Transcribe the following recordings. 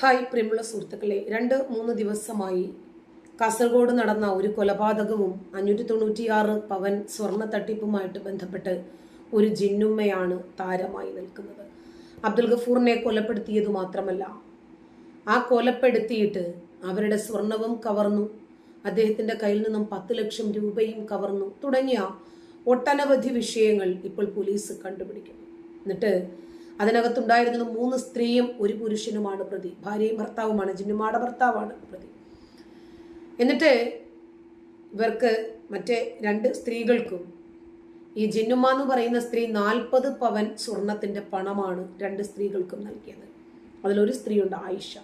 Hi പ്രിയമുള്ള സുഹൃത്തുക്കളെ. രണ്ട് മൂന്ന് ദിവസമായി കാസർഗോഡ് നടന്ന ഒരു കൊലപാതകവും അഞ്ഞൂറ്റി തൊണ്ണൂറ്റിയാറ് പവൻ സ്വർണ തട്ടിപ്പുമായിട്ട് ബന്ധപ്പെട്ട് ഒരു ജിന്നുമ്മയാണ് താരമായി നിൽക്കുന്നത്. അബ്ദുൽ ഗഫൂറിനെ കൊലപ്പെടുത്തിയത് മാത്രമല്ല ആ കൊലപ്പെടുത്തിയിട്ട് അവരുടെ സ്വർണവും കവർന്നു. അദ്ദേഹത്തിന്റെ കയ്യിൽ നിന്നും പത്ത് ലക്ഷം രൂപയും കവർന്നു. തുടങ്ങിയ ഒട്ടനവധി വിഷയങ്ങൾ ഇപ്പോൾ പോലീസ് കണ്ടുപിടിക്കുന്നു. എന്നിട്ട് അതിനകത്തുണ്ടായിരുന്നത് മൂന്ന് സ്ത്രീയും ഒരു പുരുഷനുമാണ് പ്രതി. ഭാര്യയും ഭർത്താവുമാണ്. ജിന്നുമാട ഭർത്താവാണ് പ്രതി. എന്നിട്ട് ഇവർക്ക് മറ്റേ രണ്ട് സ്ത്രീകൾക്കും ഈ ജിന്നുമ്മ എന്ന് പറയുന്ന സ്ത്രീ നാൽപ്പത് പവൻ സ്വർണത്തിന്റെ പണമാണ് രണ്ട് സ്ത്രീകൾക്കും നൽകിയത്. അതിലൊരു സ്ത്രീയുണ്ട് ആയിഷ.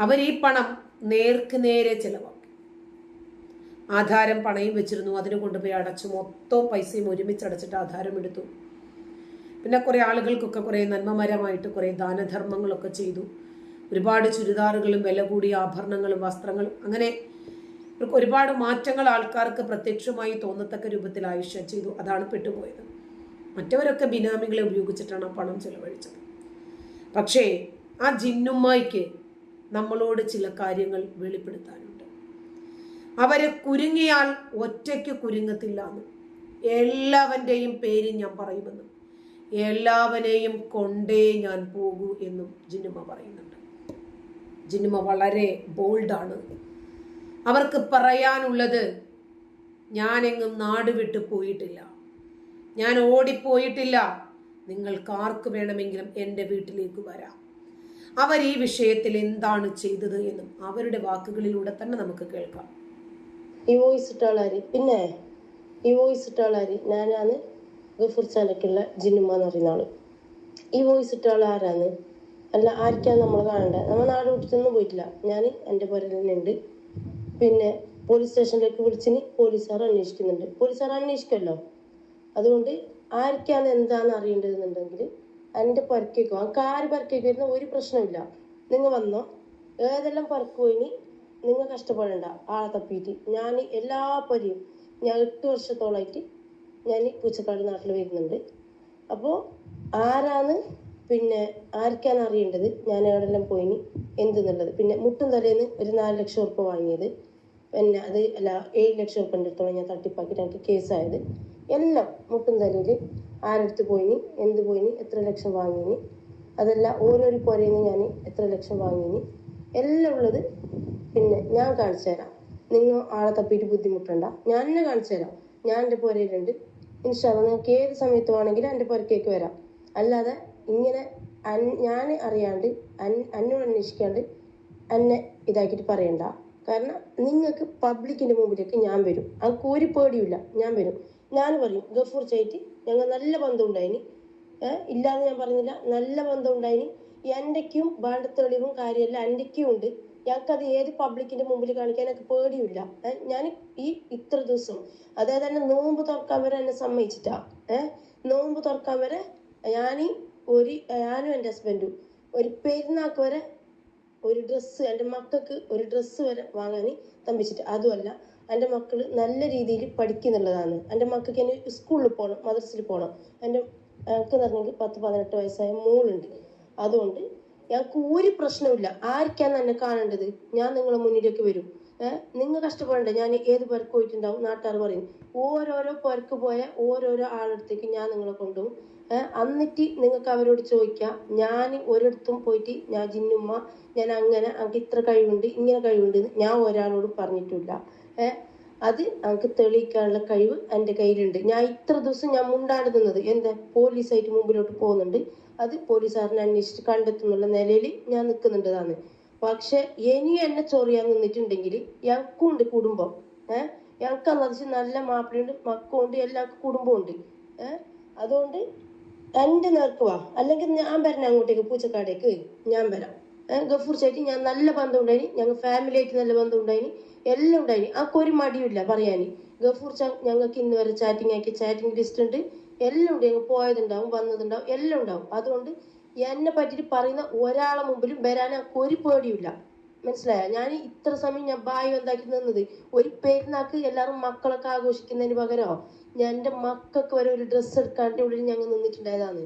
അവർ ഈ പണം നേർക്ക് നേരെ ചെലവാക്കി. ആധാരം പണയും വെച്ചിരുന്നു. അതിനെ കൊണ്ടുപോയി അടച്ചു. മൊത്തം പൈസയും ഒരുമിച്ച് അടച്ചിട്ട് ആധാരം എടുത്തു. പിന്നെ കുറേ ആളുകൾക്കൊക്കെ കുറേ നന്മമരമായിട്ട് കുറേ ദാനധർമ്മങ്ങളൊക്കെ ചെയ്തു. ഒരുപാട് ചുരിദാറുകളും വില കൂടിയ ആഭരണങ്ങളും വസ്ത്രങ്ങളും അങ്ങനെ ഇവർക്ക് ഒരുപാട് മാറ്റങ്ങൾ ആൾക്കാർക്ക് പ്രത്യക്ഷമായി തോന്നത്തക്ക രൂപത്തിൽ ആയിഷ ചെയ്തു. അതാണ് പെട്ടുപോയത്. മറ്റവരൊക്കെ ബിനാമികളെ ഉപയോഗിച്ചിട്ടാണ് പണം ചെലവഴിച്ചത്. പക്ഷേ ആ ജിന്നുമ്മായിക്ക് നമ്മളോട് ചില കാര്യങ്ങൾ വെളിപ്പെടുത്താനുണ്ട്. അവരെ കുരുങ്ങിയാൽ ഒറ്റയ്ക്ക് കുരുങ്ങത്തില്ല എന്ന് എല്ലാവന്റെയും പേര് ഞാൻ പറയുമെന്നും എല്ലാവരെയും കൊണ്ടേ ഞാൻ പോകൂ എന്നും ജിന്നുമ പറയുന്നുണ്ട്. ജിന്നുമ വളരെ ബോൾഡാണ്. അവർക്ക് പറയാനുള്ളത് ഞാനെങ്ങും നാട് വിട്ടു പോയിട്ടില്ല. ഞാൻ ഓടിപ്പോയിട്ടില്ല. നിങ്ങൾക്ക് ആർക്ക് വേണമെങ്കിലും എന്റെ വീട്ടിലേക്ക് വരാം. അവർ ഈ വിഷയത്തിൽ എന്താണ് ചെയ്തത് എന്നും അവരുടെ വാക്കുകളിലൂടെ തന്നെ നമുക്ക് കേൾക്കാം. ഈ വോയിസ് ഇട്ടാളാര് പിന്നെ? ഈ വോയിസ് ഇട്ടാളാര് ഞാനാണ്. ഗഫൂർ ചാലക്കുള്ള ജിന്നുമ്മ എന്ന് പറയുന്ന ആൾ. ഈ വോയിസ് ഇട്ട ആൾ ആരാന്ന്? അല്ല ആർക്കാണ് നമ്മൾ കാണേണ്ടത് നമ്മൾ നാട് വിട്ടിട്ടൊന്നും പോയിട്ടില്ല. ഞാൻ എന്റെ പുരയിൽ തന്നെ ഉണ്ട്. പിന്നെ പോലീസ് സ്റ്റേഷനിലേക്ക് വിളിച്ചിന് പോലീസുകാർ അന്വേഷിക്കുന്നുണ്ട്? പോലീസുകാർ അന്വേഷിക്കുമല്ലോ അതുകൊണ്ട് ആർക്കാണ് എന്താന്ന് അറിയേണ്ടതെന്നുണ്ടെങ്കിൽ എന്റെ പുരക്കേക്കോ ആ കാര് പുരക്കേക്ക് വരുന്ന ഒരു പ്രശ്നമില്ല നിങ്ങൾ വന്നോ. ഏതെല്ലാം പുറക്ക് പോയിനി? നിങ്ങൾ കഷ്ടപ്പെടണ്ട. ആളെ തപ്പിയിട്ട്. ഞാൻ എല്ലാ പരിയും ഞാൻ എട്ട് വർഷത്തോളമായിട്ട് ഞാൻ പൂച്ചക്കാട് നാട്ടിൽ വരുന്നുണ്ട്. അപ്പോൾ ആരാണ് പിന്നെ ആർക്കാണ് അറിയേണ്ടത്? ഞാൻ എവിടെല്ലാം പോയിനി? എന്തെന്നുള്ളത്. പിന്നെ മുട്ടും തലേന്ന് ഒരു നാല് ലക്ഷം ഉറുപ്പ് വാങ്ങിയത്. പിന്നെ അത് അല്ല ഏഴ് ലക്ഷം ഉറുപ്പ അടുത്തോളം ഞാൻ തട്ടിപ്പാക്കിയിട്ട് എനിക്ക് കേസായത്. എല്ലാം മുട്ടും തലയിൽ ആരടുത്ത് പോയിനി? എന്ത് പോയിനി? എത്ര ലക്ഷം വാങ്ങിനി? അതല്ല ഓരോരോ പുരയിന്ന് ഞാൻ എത്ര ലക്ഷം വാങ്ങിനി? എല്ലാം ഉള്ളത് പിന്നെ ഞാൻ കാണിച്ചു തരാം. നിങ്ങൾ ആളെ തപ്പിയിട്ട് ബുദ്ധിമുട്ടണ്ട. ഞാൻ തന്നെ കാണിച്ചു തരാം. ഞാൻ എന്റെ പുരയിലുണ്ട് ഇൻഷാല്ല നിങ്ങൾക്ക് ഏത് സമയത്ത് വേണമെങ്കിലും എന്റെ പുരക്കേക്ക് വരാം. അല്ലാതെ ഇങ്ങനെ ഞാൻ അറിയാണ്ട് അൻ- എന്നോട് അന്വേഷിക്കാണ്ട് എന്നെ ഇതാക്കിയിട്ട് പറയണ്ട. കാരണം നിങ്ങൾക്ക് പബ്ലിക്കിന്റെ മുമ്പിലേക്ക് ഞാൻ വരും. അത് ഒരു പേടിയില്ല ഞാൻ വരും. ഞാൻ പറയും ഗഫൂർ ചായിട്ട് ഞങ്ങൾ നല്ല ബന്ധം ഉണ്ടായിനി. ഇല്ലാന്ന് ഞാൻ പറഞ്ഞില്ല. നല്ല ബന്ധം ഉണ്ടായിനി. എന്റെക്കും വേണ്ട തെളിവും കാര്യമെല്ലാം എന്റെക്കും ഉണ്ട്. ഞങ്ങൾക്കത് ഏത് പബ്ലിക്കിന്റെ മുമ്പിൽ കാണിക്കാൻ എനിക്ക് പേടിയില്ല ഞാൻ ഈ ഇത്ര ദിവസം അതായത് എന്നെ നോമ്പ് തുറക്കാൻ വരെ എന്നെ സമ്മതിച്ചിട്ടാ. ഏഹ് നോമ്പ് തുറക്കാൻ വരെ ഞാൻ ഒരു ഞാനും എന്റെ ഹസ്ബൻഡും ഒരു പെരുന്നാൾക്ക് വരെ ഒരു ഡ്രസ്സ് എന്റെ മക്കൾക്ക് ഒരു ഡ്രസ്സ് വരെ വാങ്ങാൻ തമ്പിച്ചിട്ട് അതുമല്ല എന്റെ മക്കൾ നല്ല രീതിയിൽ പഠിക്കുന്നുള്ളതാണ്. എന്റെ മക്കൾക്ക് ഇനി സ്കൂളിൽ പോകണം മദ്രസയിൽ പോകണം എന്റെ എനിക്ക് പറഞ്ഞെങ്കിൽ പത്ത് പതിനെട്ട് വയസ്സായ മോളുണ്ട്. അതുകൊണ്ട് ഞങ്ങൾക്ക് ഒരു പ്രശ്നമില്ല ആർക്കാണ് എന്നെ കാണേണ്ടത്? ഞാൻ നിങ്ങളെ മുന്നിലേക്ക് വരും. നിങ്ങൾ കഷ്ടപ്പെടണ്ട. ഞാൻ ഏത് പേർക്ക് പോയിട്ടുണ്ടാവും? നാട്ടുകാർ പറയും. ഓരോരോ പേർക്ക് പോയ ഓരോരോ ആളടുത്തേക്ക് ഞാൻ നിങ്ങളെ കൊണ്ടുപോകും. എന്നിട്ട് നിങ്ങൾക്ക് അവരോട് ചോദിക്കാം. ഞാൻ ഒരിടത്തും പോയിട്ട് ഞാൻ ജിന്നുമ്മ ഞാൻ അങ്ങനെ എനിക്ക് ഇത്ര കഴിവുണ്ട് ഇങ്ങനെ കഴിവുണ്ട് ഞാൻ ഒരാളോട് പറഞ്ഞിട്ടില്ല ഏഹ് അത് എനിക്ക് തെളിയിക്കാനുള്ള കഴിവ് എന്റെ കയ്യിലുണ്ട്. ഞാൻ ഇത്ര ദിവസം ഞാൻ മുണ്ടാണ്ട് നിന്നത് എന്താ പോലീസായിട്ട് മുമ്പിലോട്ട് പോകുന്നുണ്ട്. അത് പോലീസുകാരനെ അന്വേഷിച്ച് കണ്ടെത്തുന്നുള്ള നിലയിൽ ഞാൻ നിൽക്കുന്നുണ്ടതാണ്. പക്ഷെ ഇനി എന്നെ ചൊറിയാൻ നിന്നിട്ടുണ്ടെങ്കിൽ ഞങ്ങൾക്കുണ്ട് കുടുംബം. ഏഹ് ഞങ്ങൾക്ക് അന്നതിച്ച് നല്ല മാപ്പിളയുണ്ട് മക്കളുണ്ട് എല്ലാവർക്കും കുടുംബമുണ്ട്. ഏഹ് അതുകൊണ്ട് എന്റെ നേർക്ക് വാ. അല്ലെങ്കിൽ ഞാൻ വരണം അങ്ങോട്ടേക്ക് പൂച്ചക്കാടേക്ക്. ഞാൻ വരാം. ഗഫൂർ ചേട്ടി ഞാൻ നല്ല ബന്ധം ഉണ്ടായിന് ഞങ്ങൾ ഫാമിലി ആയിട്ട് നല്ല ബന്ധം ഉണ്ടായിന് എല്ലാം ഉണ്ടായിന്. ആക്ക് ഒരു മടിയില്ല പറയാൻ ഗഫൂർ ചാ ഞങ്ങൾക്ക് ഇന്ന് വരെ ചാറ്റിംഗ് ആക്കി ചാറ്റിംഗ് ലിസ്റ്റ് ഉണ്ട്. എല്ലാം ഉണ്ട്. ഞങ്ങൾ പോയതുണ്ടാവും വന്നതുണ്ടാവും എല്ലാം ഉണ്ടാവും. അതുകൊണ്ട് എന്നെ പറ്റിയിട്ട് പറയുന്ന ഒരാളെ മുമ്പിലും വരാൻ ആക്ക് ഒരു പേടിയില്ല മനസ്സിലായോ? ഞാൻ ഇത്ര സമയം ഞാൻ ബായി എന്താക്കി നിന്നത്. ഒരു പെരുന്നാക്ക് എല്ലാവരും മക്കളൊക്കെ ആഘോഷിക്കുന്നതിന് പകരം? ഞാൻ എന്റെ മക്കൾക്ക് വരെ ഒരു ഡ്രസ്സ് എടുക്കാണ്ട് ഉള്ളിൽ ഞങ്ങൾ നിന്നിട്ടുണ്ടായതാണ്.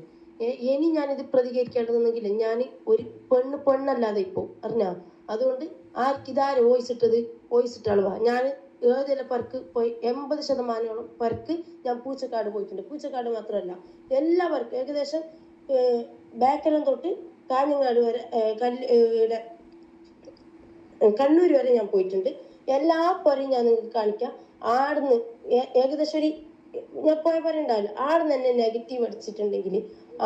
ഇനി ഇത് പ്രതികരിക്കേണ്ടതെന്നെങ്കിൽ ഞാൻ ഒരു പെണ്ണ് പെണ്ണല്ലാതെ ഇപ്പോൾ അറിഞ്ഞാ? അതുകൊണ്ട് ആർക്ക് ഇതാര് വോയിസ് ഇട്ടത്? വോയിസ് ഇട്ട ആളുവാ ഞാൻ ഏതെല്ലാം പർക്ക് പോയി എൺപത് ശതമാനോളം പർക്ക് ഞാൻ പൂച്ചക്കാട് പോയിട്ടുണ്ട്. പൂച്ചക്കാട് മാത്രമല്ല എല്ലാ പർക്കും ഏകദേശം ബാക്കലം തൊട്ട് കാഞ്ഞങ്ങാട് വരെ കല്ല് കണ്ണൂർ വരെ ഞാൻ പോയിട്ടുണ്ട്. എല്ലാ പൊരയും ഞാൻ നിങ്ങൾക്ക് കാണിക്കാം. ആടുന്ന് ഏകദേശം ഒരു ഞാൻ പോയ ഉണ്ടാവില്ല. ആടുന്ന് എന്നെ നെഗറ്റീവ് അടിച്ചിട്ടുണ്ടെങ്കിൽ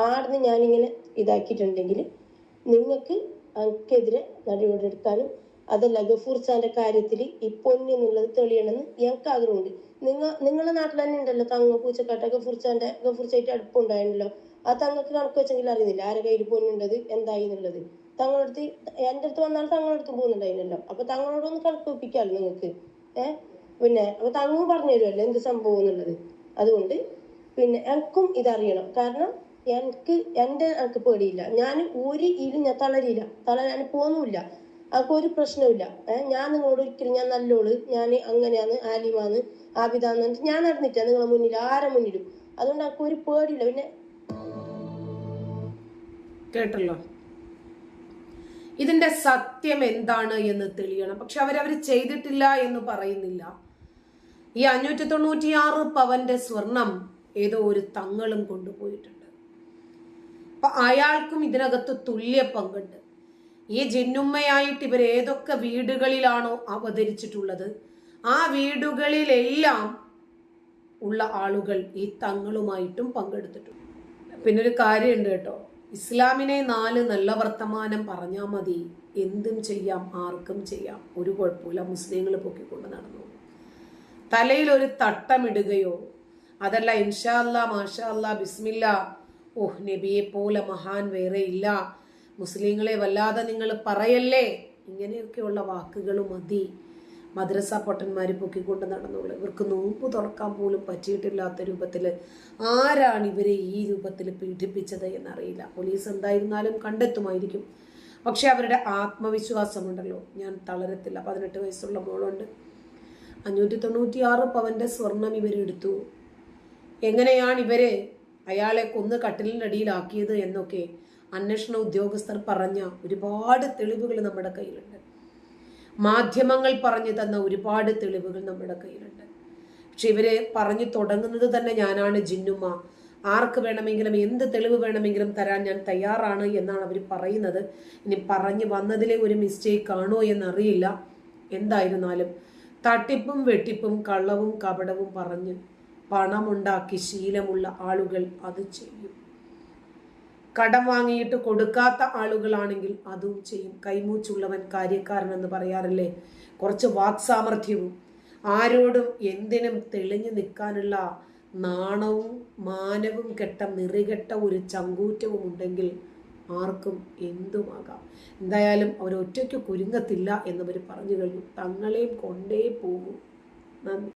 ആടുന്ന് ഞാനിങ്ങനെ ഇതാക്കിയിട്ടുണ്ടെങ്കിൽ നിങ്ങൾക്ക് എനിക്കെതിരെ നടപടിയെടുക്കാനും അതല്ല ഗഫൂർ കാര്യത്തിൽ ഈ പൊന്ന് എന്നുള്ളത് തെളിയണമെന്ന് ഞങ്ങൾക്ക് ആഗ്രഹമുണ്ട്. നിങ്ങൾ നിങ്ങളുടെ നാട്ടിൽ തന്നെ ഉണ്ടല്ലോ തങ്ങ പൂച്ചക്കാട്ട ഗഫൂർ ഖാന്റെ ഗഫൂർ അടുപ്പുണ്ടായിരുന്നല്ലോ ആ തങ്ങൾക്ക് കണക്ക് വെച്ചെങ്കിൽ അറിയുന്നില്ല. ആരെ കയ്യിൽ പൊന്നുണ്ടത് എന്തായി എന്നുള്ളത്. തങ്ങളടുത്ത് എന്റെ അടുത്ത് വന്നാൽ തങ്ങളുടെ അടുത്ത് പോകുന്നുണ്ടായിരുന്നല്ലോ. അപ്പൊ തങ്ങളോടൊന്ന് കണക്ക് വെപ്പിക്കാമല്ലോ നിങ്ങൾക്ക്. ഏഹ് പിന്നെ അപ്പൊ തങ്ങൾ പറഞ്ഞു തരുമല്ലോ എന്ത് സംഭവം എന്നുള്ളത്. അതുകൊണ്ട് പിന്നെ എനിക്കും ഇതറിയണം. കാരണം എനിക്ക് എന്റെ എനിക്ക് പേടിയില്ല. ഞാൻ ഒരു ഇലും ഞാൻ തളരില്ല. തളരാൻ പോകുന്നില്ല എനിക്ക് പ്രശ്നമില്ല പ്രശ്നവുമില്ല. ഏഹ് ഞാൻ നിങ്ങളോട് ഒരിക്കലും ഞാൻ നല്ലോൾ ഞാൻ അങ്ങനെയാണ് ആലിമാന്ന് ആബിതാന്ന് പറഞ്ഞിട്ട് ഞാൻ നടന്നിട്ടാ നിങ്ങളെ മുന്നിൽ ആരെ മുന്നിലും. അതുകൊണ്ട് എനിക്ക് ഒരു പേടിയില്ല. പിന്നെ കേട്ടല്ലോ? ഇതിന്റെ സത്യം എന്താണ് എന്ന് തെളിയണം. പക്ഷെ അവരവർ ചെയ്തിട്ടില്ല എന്ന് പറയുന്നില്ല. ഈ അഞ്ഞൂറ്റി തൊണ്ണൂറ്റിയാറ് പവന്റെ സ്വർണം ഏതോ ഒരു തങ്ങളും കൊണ്ടുപോയിട്ടുണ്ട്. അപ്പൊ അയാൾക്കും ഇതിനകത്ത് തുല്യ പങ്കുണ്ട്. ഈ ജിന്നുമ്മയായിട്ട് ഇവർ ഏതൊക്കെ വീടുകളിലാണോ അവതരിച്ചിട്ടുള്ളത് ആ വീടുകളിലെല്ലാം ഉള്ള ആളുകൾ ഈ തങ്ങളുമായിട്ടും പങ്കെടുത്തിട്ടുണ്ട്. പിന്നെ ഒരു കാര്യമുണ്ട് കേട്ടോ. ഇസ്ലാമിനെ നാല് നല്ല വർത്തമാനം പറഞ്ഞാൽ മതി. എന്തും ചെയ്യാം ആർക്കും ചെയ്യാം. ഒരു കുഴപ്പമില്ല. മുസ്ലിങ്ങൾ പൊക്കിക്കൊണ്ട് നടന്നു തലയിൽ ഒരു തട്ടമിടുകയോ അതല്ല ഇൻഷാ അല്ലാ മാഷാ അല്ലാ ബിസ്മില്ല ഓഹ് നബിയെ പോലെ മഹാൻ വേറെ ഇല്ല. മുസ്ലിങ്ങളെ വല്ലാതെ നിങ്ങൾ പറയല്ലേ? ഇങ്ങനെയൊക്കെയുള്ള വാക്കുകൾ മതി. മദ്രസ പൊട്ടന്മാർ പൊക്കിക്കൊണ്ട് നടന്നുള്ളു ഇവർക്ക് നോമ്പ് തുറക്കാൻ പോലും പറ്റിയിട്ടില്ലാത്ത രൂപത്തിൽ ആരാണ് ഇവരെ ഈ രൂപത്തിൽ പീഡിപ്പിച്ചത് എന്നറിയില്ല. പോലീസ് എന്തായിരുന്നാലും കണ്ടെത്തുമായിരിക്കും. പക്ഷെ അവരുടെ ആത്മവിശ്വാസമുണ്ടല്ലോ. ഞാൻ തളരത്തില്ല. പതിനെട്ട് വയസ്സുള്ള മോളുണ്ട്. അഞ്ഞൂറ്റി തൊണ്ണൂറ്റിയാറ് പവന്റെ സ്വർണം ഇവരെടുത്തു എങ്ങനെയാണ് ഇവരെ അയാളെ കൊന്ന് കട്ടിലിനടിയിലാക്കിയത് എന്നൊക്കെ അന്വേഷണ ഉദ്യോഗസ്ഥർ പറഞ്ഞ ഒരുപാട് തെളിവുകൾ നമ്മുടെ കയ്യിലുണ്ട്. മാധ്യമങ്ങൾ പറഞ്ഞു തന്ന ഒരുപാട് തെളിവുകൾ നമ്മുടെ കയ്യിലുണ്ട്. പക്ഷെ ഇവരെ പറഞ്ഞു തുടങ്ങുന്നത് തന്നെ ഞാനാണ് ജിന്നുമ്മ. ആർക്ക് വേണമെങ്കിലും എന്ത് തെളിവ് വേണമെങ്കിലും തരാൻ ഞാൻ തയ്യാറാണ് എന്നാണ് അവർ പറയുന്നത്. ഇനി പറഞ്ഞു വന്നതിലെ ഒരു മിസ്റ്റേക്ക് ആണോ എന്നറിയില്ല. എന്തായിരുന്നാലും തട്ടിപ്പും വെട്ടിപ്പും കള്ളവും കപടവും പറഞ്ഞ് പണമുണ്ടാക്കി ശീലമുള്ള ആളുകൾ അത് ചെയ്യും. കടം വാങ്ങിയിട്ട് കൊടുക്കാത്ത ആളുകളാണെങ്കിൽ അതും ചെയ്യും. കൈമൂച്ചുള്ളവൻ കാര്യക്കാരൻ എന്ന് പറയാറില്ലേ? കുറച്ച് വാക്സാമർഥ്യവും. ആരോടും എന്തിനും തെളിഞ്ഞു നിൽക്കാനുള്ള നാണവും മാനവും കെട്ട നിറികെട്ട ഒരു ചങ്കൂറ്റവും ഉണ്ടെങ്കിൽ ആർക്കും എന്തുമാകാം. എന്തായാലും അവർ ഒറ്റയ്ക്ക് കുരുങ്ങത്തില്ല എന്നവർ പറഞ്ഞു കഴിഞ്ഞു. തങ്ങളെയും കൊണ്ടേ പോകും. നന്ദി.